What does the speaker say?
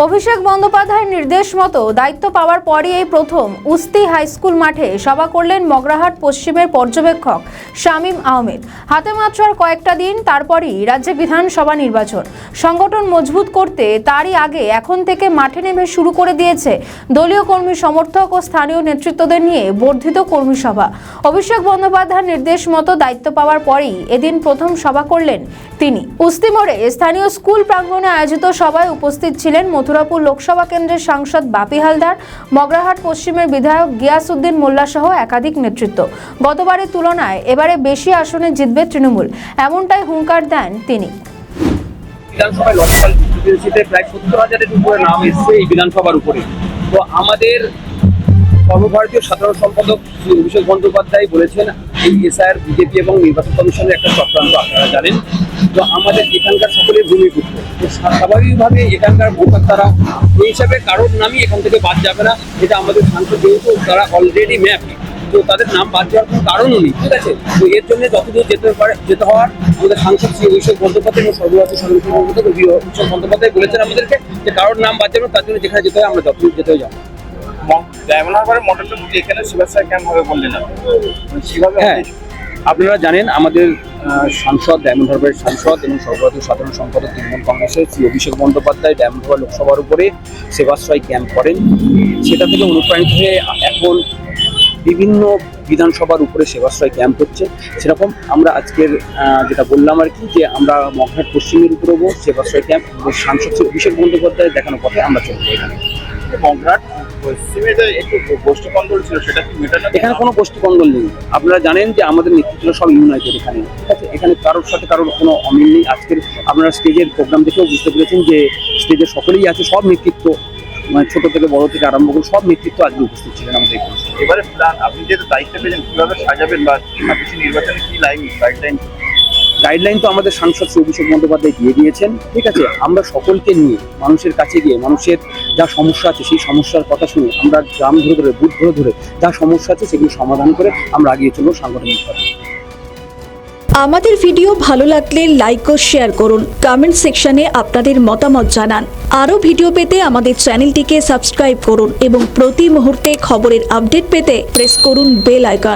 অভিষেক বন্দ্যোপাধ্যায়ের নির্দেশ মতো দায়িত্ব পাওয়ার পরই এই প্রথম উস্তি হাই স্কুল মাঠে সভা করলেন মগরাহাট পশ্চিমের পর্যবেক্ষক শামীম আহমেদ। হাতে মাত্র আর কয়েকটা দিন, তারপরই রাজ্যে বিধানসভা নির্বাচন। সংগঠন মজবুত করতে তারই আগে এখন থেকে মাঠে নেমে শুরু করে দিয়েছে দলীয় কর্মী সমর্থক ও স্থানীয় নেতৃত্বদের নিয়ে বর্ধিত কর্মী সভা। অভিষেক বন্দ্যোপাধ্যায়ের নির্দেশ মতো দায়িত্ব পাওয়ার পরই এদিন প্রথম সভা করলেন তিনি। উস্তি মোড়ে স্থানীয় স্কুল প্রাঙ্গণে আয়োজিত সভায় উপস্থিত ছিলেন মথুরাপুর লোকসভা কেন্দ্রের সাংসদ বাপি হালদার, মগরাহাট পশ্চিমের বিধায়ক গিয়াসউদ্দিন মোল্লা সহ একাধিক নেতৃত্ব। গতবারের তুলনায় এবারে বেশি আসনে জিতবে তৃণমূল। এমনটাই হুঙ্কার দেন তিনি। বিধানসভায় লোকসভা কনস্টিটিউন্সিতে প্রায় সত্তর হাজারের উপরে নাম এসছে এই বিধানসভার উপরে। তো আমাদের সর্বভারতীয় সাধারণ সম্পাদক অভিষেক বন্দ্যোপাধ্যায় বলেছেন এই এসআইআর বিজেপি এবং নির্বাচন কমিশনের একটা চক্রান্ত আপনারা জানেন। তো আমাদের এখানকার সকলের ভূমিপুত্র তো স্বাভাবিকভাবে এখানকার ভোটার তারা এই হিসাবে কারোর নামই এখান থেকে বাদ যাবে না। এটা আমাদের সাংসদ যেহেতু তারা অলরেডি ম্যাপ তো তাদের নাম বাদ দেওয়ার কোনো কারণও নেই, ঠিক আছে? তো এর জন্য যতদূর যেতে পারে যেতে হওয়ার আমাদের সাংসদ শ্রী অভিষেক বন্দ্যোপাধ্যায় এবং সর্বভারতীয় সম্পাদক বন্দ্যোপাধ্যায় বলেছেন আমাদেরকে যে কারোর নাম বাদ যাবে তার জন্য যেখানে যেতে হয় আমরা যতদূর যেতে যাব। ডায়মন্ড হারবারের মডেলটা যদি এখানে ক্যাম্প হবে বললেন সেভাবে হ্যাঁ আপনারা জানেন আমাদের সাংসদ ডায়মন্ড হারবারের সাংসদ এবং সর্বভারতীয় সাধারণ সম্পাদক তৃণমূল কংগ্রেসের শ্রী অভিষেক বন্দ্যোপাধ্যায় ডায়মন্ড হারবার লোকসভার উপরে সেবাশ্রয় ক্যাম্প করেন। সেটা থেকে অনুপ্রাণিত হয়ে এখন বিভিন্ন বিধানসভার উপরে সেবাশ্রয় ক্যাম্প হচ্ছে। সেরকম আমরা আজকের যেটা বললাম আর কি যে আমরা মগহাট পশ্চিমের উপরেও সেবাশ্রয় ক্যাম্প সাংসদ শ্রী অভিষেক বন্দ্যোপাধ্যায় দেখানো পথে আমরা চলবো এখানে। কংগ্রাট এখানে কোনো গোষ্ঠীকন্দল নেই। আপনারা জানেন যে আমাদের নেতৃত্ব সব ইউনাইটেড এখানে। ঠিক আছে? এখানে কারোর সাথে কারোর কোনো অমিল নেই। আজকের আপনারা স্টেজের প্রোগ্রাম দেখেও বুঝতে পেরেছেন যে স্টেজে সকলেই আছে সব নেতৃত্ব মানে ছোট থেকে বড় থেকে আরম্ভ করে সব নেতৃত্ব আজকে উপস্থিত ছিলেন আমাদের এবারে প্ল্যান আপনি যেহেতু দায়িত্ব পেয়েছেন কীভাবে সাজাবেন বা নির্বাচনে কি লাইন গাইডলাইন গাইডলাইন তো আমাদের সাংসদ শ্রী অভিষেক বন্দ্যোপাধ্যায় দিয়ে দিয়েছেন, ঠিক আছে? আমরা সকলকে নিয়ে, মানুষের কাছে গিয়ে, মানুষের যা সমস্যা আছে সেই সমস্যার কথা শুনে, আমরা গ্রাম ধরে ধরে, বুথ ধরে ধরে যা সমস্যা আছে সেগুলো সমাধান করে আমরা এগিয়ে চলবো সাংগঠনিকভাবে আমাদের ভিডিও ভালো লাগলে লাইক ও শেয়ার করুন। কমেন্ট সেকশনে আপনাদের মতামত জানান। আরও ভিডিও পেতে আমাদের চ্যানেলটিকে সাবস্ক্রাইব করুন এবং প্রতি মুহূর্তে খবরের আপডেট পেতে প্রেস করুন বেল আইকন